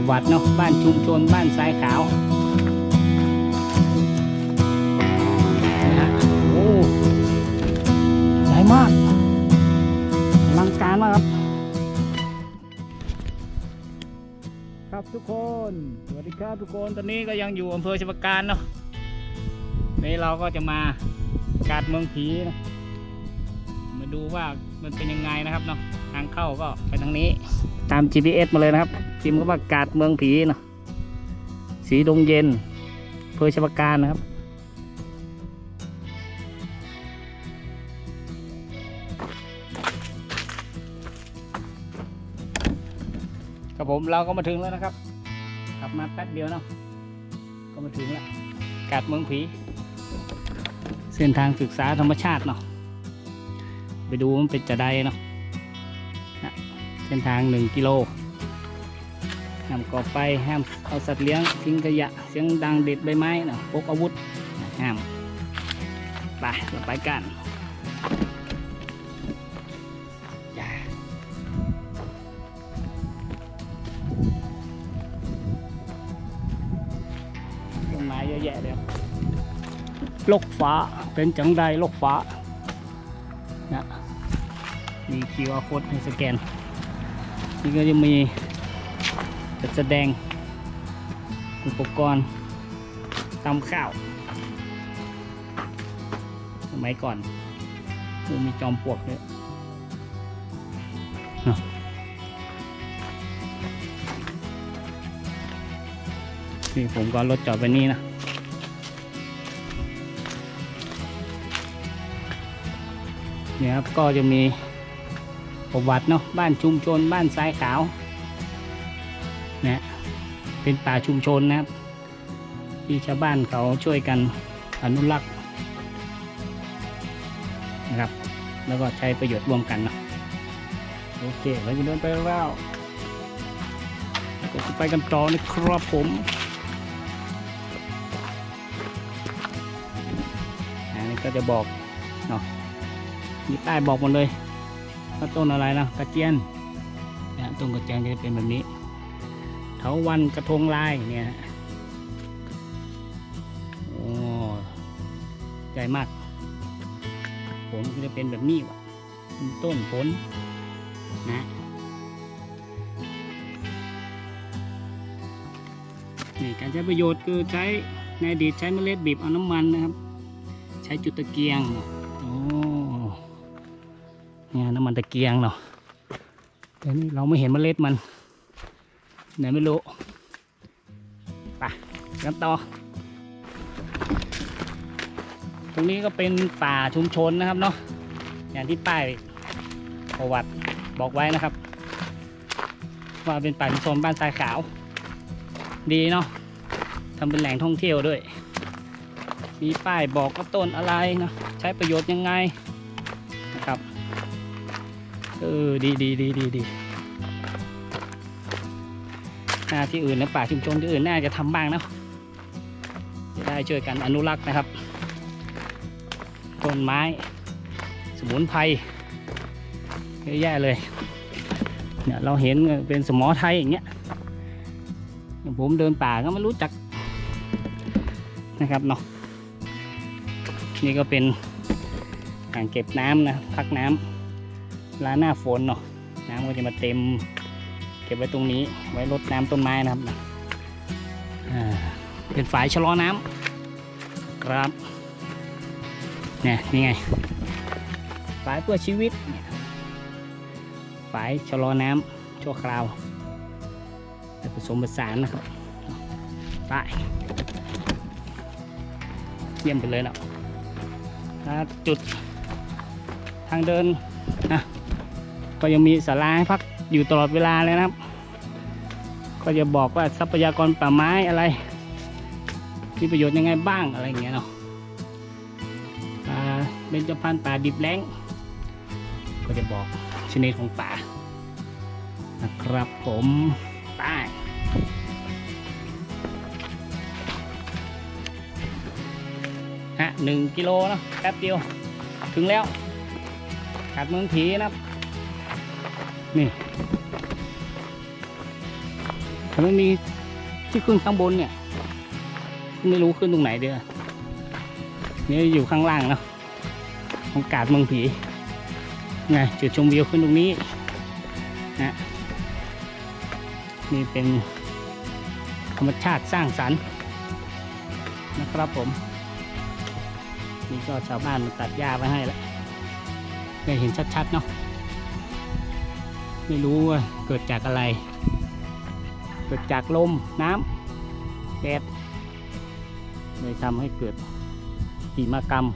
ประวัติเนาะบ้านชุมชนบ้านทรายขาวนะฮะโอ้ใหญ่มากอลังการมากครับ ครับทุกคนสวัสดีครับทุกคนตอนนี้ก็ยังอยู่อำเภอชปการเนาะนี่เราก็จะมาการเมืองผีนะ มาดูว่ามันเป็นยังไงนะครับเนาะทางเข้าก็ไปทางนี้ตาม GPS มาเลยนะครับพิมพ์ก็ว่ากาดเมืองผีเนาะสีดงเย็นอำเภอชปการนะครับครับผมเราก็มาถึงแล้วนะครับขับมาแป๊บเดียวเนาะก็มาถึงแล้วกาดเมืองผี เส้นทางศึกษาธรรมชาติเนาะ ไปดูมันเป็นจะไดเนาะนะเส้นทางหนึ่งกิโลห้ามก่อไฟห้ามเอาสัตว์เลี้ยงทิ้งขยะ เสียงดังเด็ดใบไม้เนาะพกอาวุธห้ามไปเราไปกันจ้าต้นไม้เยอะแยะเลยครับโลกฟ้าเป็นจังใดโลกฟ้านะ มี QR code ให้สแกน นี่ก็จะมีจัดแสดงอุปกรณ์ตำข้าว สมัยก่อนโอ้มีจอมปลวกด้วยเนาะนี่ผมก็รถจอดไปนี่นะเนี่ยครับก็จะมี ประวัติเนาะบ้านชุมชน บ้านทรายขาวนะเป็นป่าชุมชนนะครับ ที่ชาวบ้านเขาช่วยกันอนุรักษ์นะครับ แล้วก็ใช้ประโยชน์ร่วมกันเนาะโอเคเราจะเดินไปแล้วก็ไปกันต่อนะครับผมอันนี้ก็จะบอกเนาะมีป้ายบอกหมดเลย ว่าต้นอะไรนะกระเจียนนะต้นกระเจียนจะเป็นแบบนี้เถาวันกระทงลายเนี่ยโอ้ใหญ่มากผลก็จะเป็นแบบนี้วะต้นผลนะนี่การใช้ประโยชน์คือใช้ในอดีตใช้เมล็ดบีบเอาน้ำมันนะครับ ใช้จุดตะเกียงโอ้ เนี่ยน้ำมันตะเกียงเนาะแต่นี่เราไม่เห็นเมล็ดมันไหนไม่รู้ไปกันต่อ ตรงนี้ก็เป็นป่าชุมชนนะครับเนาะอย่างที่ป้ายประวัติบอกไว้นะครับ ว่าเป็นป่าชุมชนบ้านทรายขาว ดีเนาะทำเป็นแหล่งท่องเที่ยวด้วย มีป้ายบอกว่าต้นอะไรนะใช้ประโยชน์ยังไง เออ ดีดีดีดีดีหน้าที่อื่นในป่าชุมชนที่อื่นน่าจะทำบ้างนะจะได้ช่วยกันอนุรักษ์นะครับ ต้นไม้ สมุนไพรเยอะแยะเลยเนี่ยเราเห็นเป็นสมอไทยอย่างเงี้ยผมเดินป่าก็ไม่รู้จักนะครับเนาะนี่ก็เป็นอ่างเก็บน้ำนะพักน้ำ ลาหน้าฝนเนาะน้ำก็จะมาเต็ม เก็บไว้ตรงนี้ ไว้รดน้ำต้นไม้นะครับเป็นฝายชะลอน้ำครับเนี่ยนี่ไงฝายเพื่อชีวิตฝายชะลอน้ำชั่วคราวผสมผสานนะครับไปเยี่ยมไปเลยแล้วจุดทางเดินนะ ก็ยังมีศาลาให้พักอยู่ตลอดเวลาเลยนะครับ ก็จะบอกว่าทรัพยากรป่าไม้อะไรมีประโยชน์ยังไงบ้างอะไรอย่างเงี้ยเนาะป่าเบญจพรรณป่าดิบแล้ง ก็จะบอกชนิดของป่านะครับผมไป้ฮะหนึ่งกิโลเนะแป๊บเดียว ถึงแล้วกาดเมืองผีนะครับ นี่แต่ไม่มีที่ขึ้นข้างบนเนี่ย ไม่รู้ขึ้นตรงไหนเด้อนี่อยู่ข้างล่างเนาะของกาดเมืองผีไงจุดชมวิวขึ้นตรงนี้นะนี่เป็นธรรมชาติสร้างสรรค์นะครับผม นี่ก็ชาวบ้านมาตัดหญ้าไว้ให้แล้วได้เห็นชัดๆเนาะ ไม่รู้ว่าเกิดจากอะไร เกิดจากลมน้ำแดดเลยทำให้เกิดหิมกรรม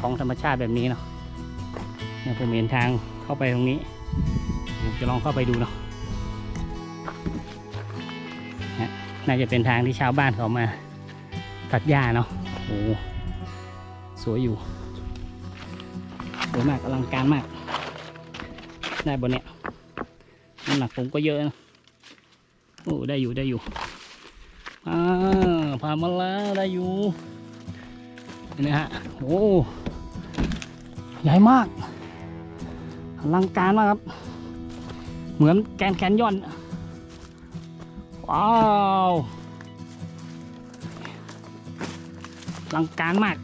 ของธรรมชาติแบบนี้เนาะเนี่ยผมเห็นทางเข้าไปตรงนี้ผมจะลองเข้าไปดูเนาะฮะน่าจะเป็นทางที่ชาวบ้านเขามาตัดหญ้าเนาะโอ้สวยอยู่สวยมากอลังการมาก ได้บนเนี้ย น้ำหนักผมก็เยอะนะโอ้ได้อยู่ได้อยู่อ่าผ่านมาแล้วได้อยู่นไหมฮะโอ้ใหญ่มากอลังการมากครับ เหมือนแกนแคนยอน ว้าวอลังการมาก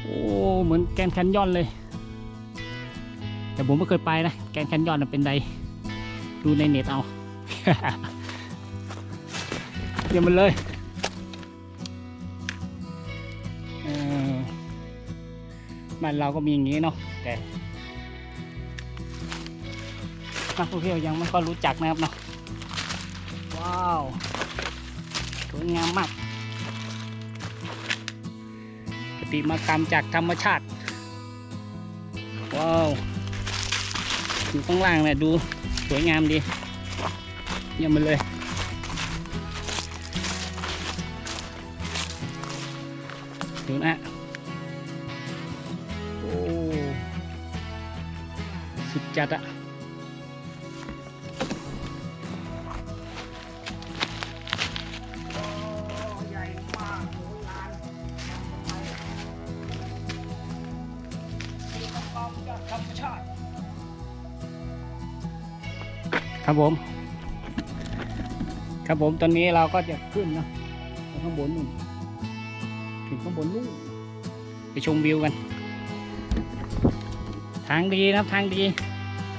โอ้ เหมือนแกนแคนยอนเลย แต่ผมไม่เคยไปนะ แกนแคนยอนเป็นใดดูในเน็ตเอาเยี่ยมมันเลยเออบ้านเราก็มีอย่างนี้เนาะแต่นักท่องเที่ยวยังไม่ค่อยรู้จักนะครับเนาะว้าวสวยงามมากปฏิมากรรมจากธรรมชาติ ว้าว อยู่ข้างล่างเนี่ยดูสวยงามดีเยี่ยมไปเลย ดูนะโอ้สุดจัดอะ ครับผม ครับผมตอนนี้เราก็จะขึ้นเนอะข้างบนนู่นถึงข้างบนนู่นไปชมวิวกัน ทางดีนะครับทางดี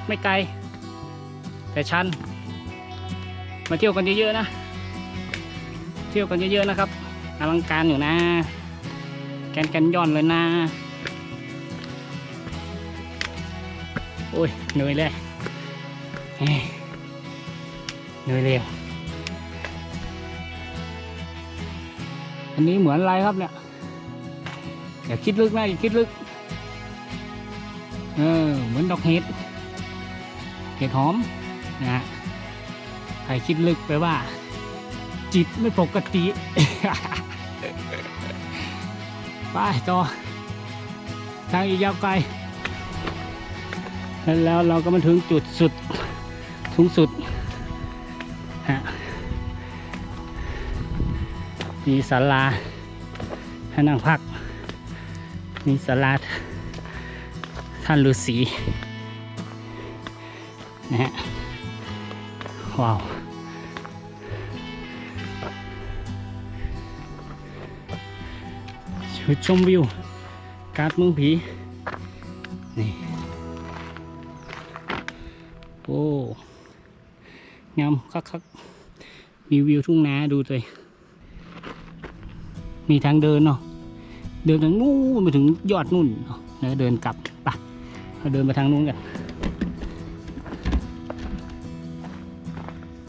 ไม่ไกล แต่ชัน มาเที่ยวกันเยอะๆนะ เที่ยวกันเยอะๆนะครับอลังการอยู่นะ แกนกันย่อนเลยนะ โอ้ยเหนื่อยเลย เนื่อยเร็วอันนี้เหมือนอะไรครับเนี่ยอย่าคิดลึกนะอย่าคิดลึก เออ เหมือนดอกเห็ด เห็ดหอมนะฮะใครคิดลึกไปว่า จิตไม่ปกติ ไปต่อ ทางอีกยาวไกล แล้วเราก็มาถึงจุดสุดสูงสุด มีศาลาให้นั่งพัก มีศาลาท่านฤาษีนะฮะว้าวชุดชมวิว การ์ดเมืองผี นี่ โอ้ งามคักคักๆมีวิวทุ่งนาดูเลย มีทางเดินเนาะเดินทางนู้นไปถึงยอดนู่นเนาะแล้วเดินกลับไปเราเดินไปทางนู้นกัน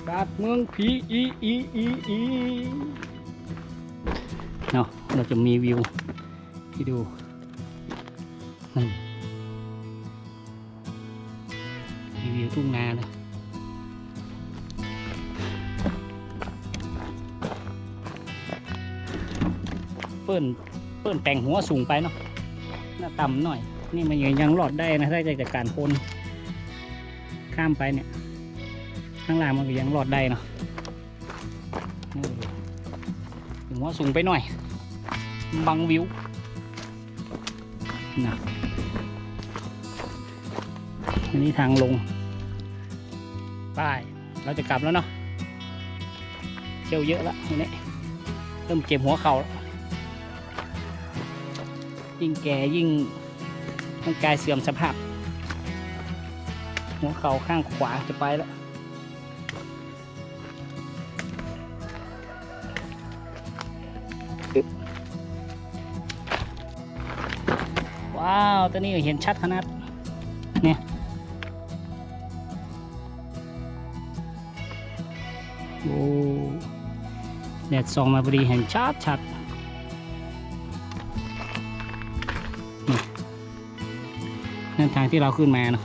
กาดเมืองผีอีอีอีอีเนาะเราจะมีวิวให้ดูนั่นมีวิวทุ่งนาเลย เปิ้นเปิ้นแต่งหัวสูงไปเนาะหน้าต่ำหน่อย นี่มันยังยังรอดได้นะถ้าจากการพ้นข้ามไปเนี่ยข้างล่างมันก็ยังรอดได้เนาะหัวสูงไปหน่อย บังวิวนะอันนี้ทางลงไปเราจะกลับแล้วเนาะเที่ยวเยอะแล้วทีนี้เริ่มเจ็บหัวเข่าแล้ว ยิ่งแก่ยิ่งร่างกายเสื่อมสภาพ หัวเข่าข้างขวาจะไปแล้วว้าว ตัวนี้เห็นชัดขนาดเนี่ยโอ้แดดส่องมาพอดีเห็นชัดชัด นั่นทางที่เราขึ้นมาเนาะ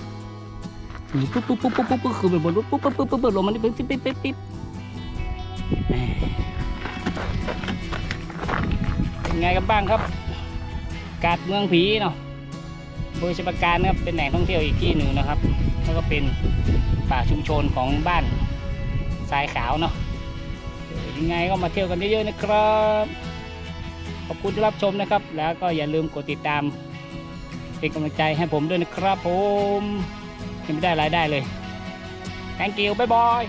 นี่ปุ๊บปุ๊บปุ๊บปุ๊บปุ๊บปุ๊บคือเป็นบนรถปุ๊บปุ๊บปุ๊บปุ๊บปุ๊บลงมานี่ปิ๊บปิ๊บปิ๊บปิ๊บปิ๊บแหม่เป็นไงกันบ้างครับ กาดเมืองผีเนาะโดยสประการนะครับเป็นแหล่งท่องเที่ยวอีกที่หนึ่งนะครับแล้วก็เป็นป่าชุมชนของบ้านทรายขาวเนาะยังไงก็มาเที่ยวกันเยอะๆนะครับ ขอบคุณที่รับชมนะครับ แล้วก็อย่าลืมกดติดตาม เป็นกำลังใจให้ผมด้วยนะครับผมยังไม่ได้รายได้เลย thank you บ๊ายบาย